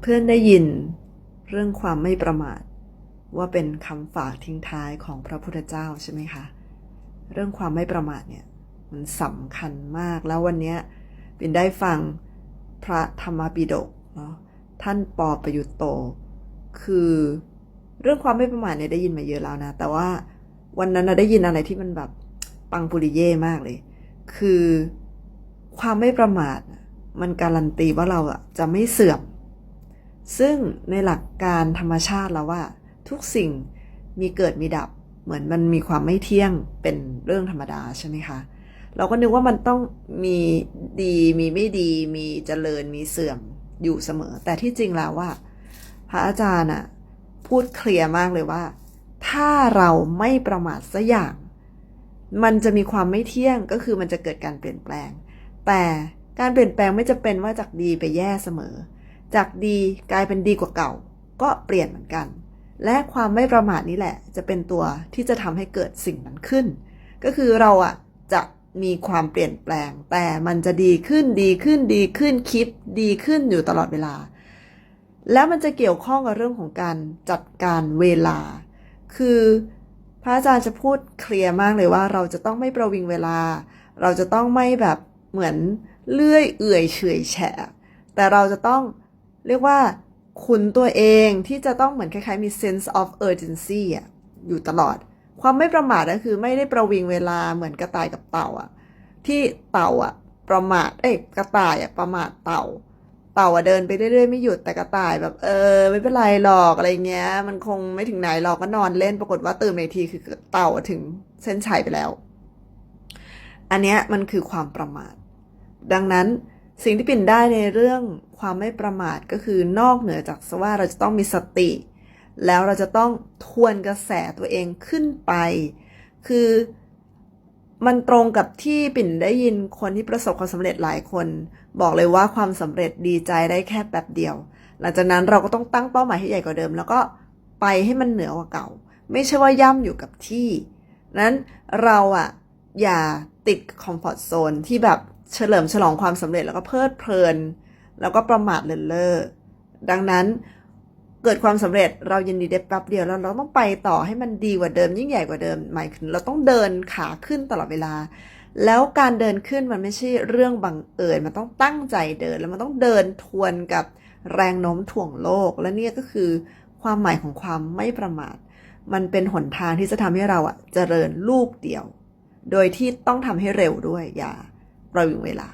เพื่อนได้ยินเรื่องความไม่ประมาท ว่าเป็นคำฝากทิ้งท้ายของพระพุทธเจ้าใช่ไหมคะ เรื่องความไม่ประมาทเนี่ยมันสำคัญมากแล้ววันนี้ยปินได้ฟังพระธรรมปิฎกเนาะท่านปอประยุตโต คือเรื่องความไม่ประมาทเนี่ยได้ยินมาเยอะแล้วนะ แต่ว่าวันนั้นได้ยินอะไรที่มันแบบปังปุริเย่มากเลย คือความไม่ประมาท มันการันตีว่าเราอะจะไม่เสื่อม ซึ่งในหลักการธรรมชาติแล้วว่า ทุกสิ่งมีเกิดมีดับ เหมือนมันมีความไม่เที่ยงเป็นเรื่องธรรมดาใช่ไหมคะ เราก็นึกว่ามันต้องมีดีมีไม่ดี มีเจริญมีเสื่อมอยู่เสมอ แต่ที่จริงแล้วว่า พระอาจารย์อะพูดเคลียร์มากเลยว่า ถ้าเราไม่ประมาทสักอย่าง มันจะมีความไม่เที่ยงก็คือมันจะเกิดการเปลี่ยนแปลง แต่การเปลี่ยนแปลงไม่จะเป็นว่าจากดีไปแย่เสมอ จากดีกลายเป็นดีกว่าเก่า ก็เปลี่ยนเหมือนกัน และความไม่ประมาทนี่แหละ จะเป็นตัวที่จะทำให้เกิดสิ่งนั้นขึ้น ก็คือเราอะจะมีความเปลี่ยนแปลง แต่มันจะดีขึ้นดีขึ้นดีขึ้นคิดดีขึ้นอยู่ตลอดเวลา แล้วมันจะเกี่ยวข้องกับเรื่องของการจัดการเวลา คือพระอาจารย์จะพูดเคลียร์มากเลยว่า เราจะต้องไม่ประวิงเวลา เราจะต้องไม่แบบเหมือนเลื่อยเอื่อยเฉยแฉะแต่เราจะต้อง เรียกว่าขุนตัวเองที่จะต้องเหมือนคล้ายๆมี sense of urgency อะอยู่ตลอด ความไม่ประมาทก็คือไม่ได้ประวิงเวลาเหมือนกระต่ายกับเต่าอะที่เต่าอะประมาทเอ้กระต่ายอะประมาทเต่า เต่าอะเดินไปเรื่อยๆไม่หยุดแต่กระต่ายแบบเออ ไม่เป็นไรหรอกอะไรเงี้ย มันคงไม่ถึงไหนหรอกก็นอนเล่นปรากฏว่าตื่นในทีคือเต่าถึงเส้นชัยไปแล้ว อันเนี้ยมันคือความประมาท ดังนั้น สิ่งที่ปิ่นได้ในเรื่องความไม่ประมาทก็คือนอกเหนือจากว่าเราจะต้องมีสติ แล้วเราจะต้องทวนกระแสตัวเองขึ้นไป คือมันตรงกับที่ปิ่นได้ยินคนที่ประสบความสำเร็จหลายคน บอกเลยว่าความสำเร็จดีใจได้แค่แป๊บเดียว หลังจากนั้นเราก็ต้องตั้งเป้าหมายให้ใหญ่กว่าเดิม แล้วก็ไปให้มันเหนือกว่าเก่า ไม่ใช่ว่าย่ำอยู่กับที่ นั้นเราอะอย่าติดคอมฟอร์ทโซนที่แบบ เฉลิมฉลองความสำเร็จแล้วก็เพลิดเพลิน แล้วก็ประมาทเลินเล่อดังนั้นเกิดความสำเร็จเรายินดีได้แป๊บเดียวแล้วเราต้องไปต่อให้มันดีกว่าเดิม ยิ่งใหญ่กว่าเดิมหมายถึงเราต้องเดินขาขึ้นตลอดเวลา แล้วการเดินขึ้นมันไม่ใช่เรื่องบังเอิญมันต้องตั้งใจเดินแล้วมันต้องเดินทวนกับแรงโน้มถ่วงโลก และนี่ก็คือความหมายของความไม่ประมาท มันเป็นหนทางที่จะทำให้เราอะเจริญลูกเดียว โดยที่ต้องทำให้เร็วด้วยอย่า เราอยู่เวลา